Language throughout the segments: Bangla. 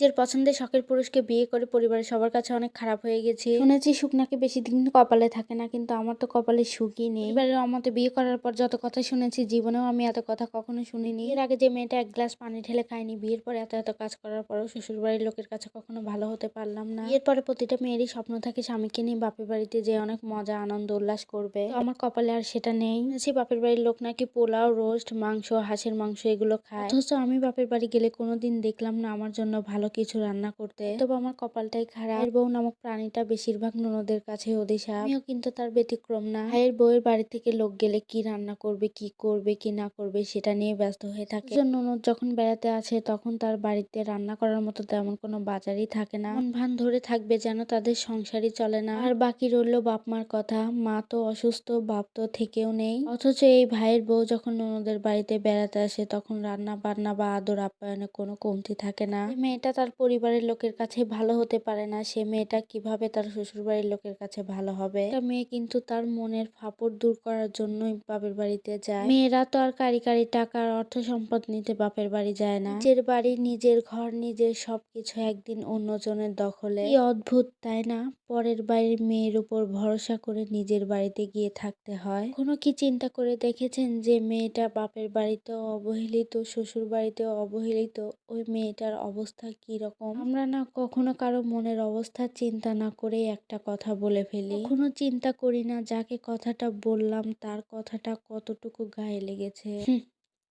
নিজের পছন্দের শখের পুরুষকে বিয়ে করে পরিবারের সবার কাছে অনেক খারাপ হয়ে গেছে। শুনেছি সুখ নাকি বেশি দিন কপালে থাকে না কিন্তু আমার তো কপালে সুখই নেই। এবারে আমাকে বিয়ে করার পর যত কথা শুনেছি জীবনেও আমি এত কথা কখনো শুনিনি। এর আগে যে মেয়েটা এক গ্লাস পানি ঢেলে খায়নি বিয়ের পর এত এত কাজ করার পরও শ্বশুর বাড়ির লোকের কাছে কখনো ভালো হতে পারলাম না। বিয়ের পরে প্রতিটা মেয়েরই স্বপ্ন থাকে স্বামীকে নিয়ে বাপের বাড়িতে যে অনেক মজা আনন্দ উল্লাস করবে। আমার কপালে আর সেটা নেই। শুনেছি বাপের বাড়ির লোক নাকি পোলাও রোস্ট মাংস হাঁসের মাংস এগুলো খায়। অথচ আমি বাপের বাড়ি গেলে কোনোদিন দেখলাম না আমার জন্য ভালো কিছু রান্না করতে। তবে আমার কপালটাই খারাপ। ভাইয়ের বউ নামক প্রাণীটা বেশিরভাগ ননদের কাছে অধিশাপ। আমিও কিন্তু তার ব্যতিক্রম না। ভাইয়ের বউয়ের বাড়ি থেকে লোক গেলে কি রান্না করবে, কি করবে, কি না করবে সেটা নিয়ে ব্যস্ত হয়ে থাকে। ননদ যখন বেড়াতে আছে তখন তার বাড়িতে রান্না করার মতো তেমন কোনো বাজারই থাকে না। মন ভান ধরে থাকবে যেন তাদের সংসারই চলে না। আর বাকি রইল বাপ মার কথা। মা তো অসুস্থ, বাপ তো থেকেও নেই। অথচ এই ভাইয়ের বউ যখন ননদের বাড়িতে বেড়াতে আসে তখন রান্না বান্না বা আদর আপ্যায়নে কোনো কমতি থাকে না। মেয়েটা তার পরিবারের লোকের কাছে ভালো হতে পারে না। সে মেয়েটা কীভাবে তার শ্বশুর বাড়ির লোকের কাছে ভালো হবে? একটা মেয়ে কিন্তু তার মনের ফাপড় দূর করার জন্যই বাপের বাড়িতে যায়। মেয়েরা তো আর কারি কারি টাকার অর্থ সম্পদ নিতে বাপের বাড়ি যায় না। নিজের বাড়ি, নিজের ঘর, নিজের সবকিছু একদিন অন্যজনের দখলে। কি অদ্ভুত, তাই না? পরের বাড়ির মেয়ের উপর ভরসা করে নিজের বাড়িতে গিয়ে থাকতে হয়। কোনো কি চিন্তা করে দেখেছেন যে মেয়েটা বাপের বাড়িতেও অবহেলিত শ্বশুর বাড়িতেও অবহেলিত? ওই মেয়েটার অবস্থা কি রকম? আমরা না কখনো কারও মনের অবস্থা চিন্তা না করে একটা কথা বলে ফেলি। কখনো চিন্তা করি না যাকে কথাটা বললাম তার কথাটা কতটুকু গায়ে লেগেছে।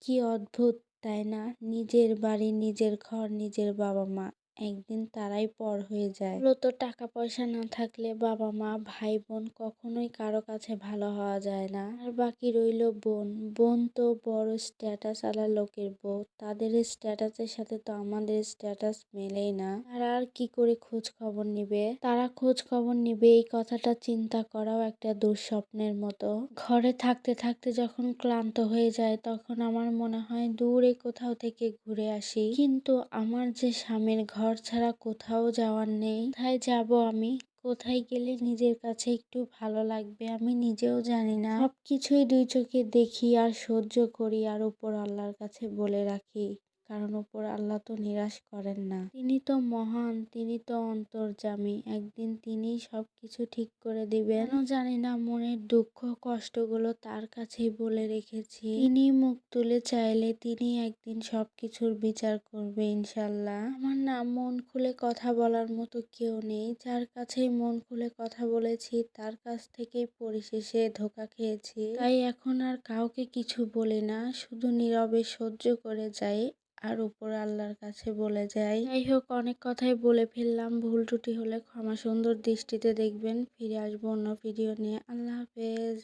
কি অদ্ভুত তাই না? নিজের বাড়ি নিজের ঘর নিজের বাবা মা একদিন তারাই পর হয়ে যায়। মূলত টাকা পয়সা না থাকলে বাবা মা ভাই বোন কখনোই কারও কাছে ভালো হওয়া যায় না। আর বাকি রইল বোন। বোন তো বড় স্ট্যাটাস আলা লোকের বউ। তাদের স্ট্যাটাসের সাথে তো আমাদের স্ট্যাটাস মেলেই না। তারা আর কি করে খোঁজ খবর নিবে? তারা খোঁজ খবর নিবে এই কথাটা চিন্তা করাও একটা দুঃস্বপ্নের মতো। ঘরে থাকতে থাকতে যখন ক্লান্ত হয়ে যায়, তখন আমার মনে হয় দূরে কোথাও থেকে ঘুরে আসি। কিন্তু আমার যে স্বামীর ঘর ছাড়া কোথাও যাওয়ার নেই। কোথায় যাব আমি? কোথায় গেলে নিজের কাছে একটু ভালো লাগবে আমি নিজেও জানি না। সব কিছুই দুই চোখে দেখি আর সহ্য করি আর উপর আল্লাহর কাছে বলে রাখি। কারণ উপর আল্লাহ তো নিরাশ করেন না। তিনি তো মহান, তিনি তো অন্তর্যামী, একদিন তিনি সব কিছু ঠিক করে দিবেন। জানি না, মনের দুঃখ, কষ্টগুলো তার কাছেই বলে রেখেছি। তিনি মুখ তুলে চাইলে তিনি একদিন সব কিছুর বিচার করবে ইনশাল্লাহ আমার না মন খুলে কথা বলার মতো কেউ নেই। যার কাছেই মন খুলে কথা বলেছি, তার কাছ থেকেই পরিশেষে ধোকা খেয়েছি। তাই এখন আর কাউকে কিছু বলি না, শুধু নীরবে সহ্য করে যাই। আর উপর আল্লাহর কাছে বলে যাই। যাই হোক, অনেক কথাই বলে ফেললাম। ভুল ত্রুটি হলে ক্ষমা সুন্দর দৃষ্টিতে দেখবেন। ফিরে আসব অন্য ভিডিও নিয়ে। আল্লাহ হাফেজ।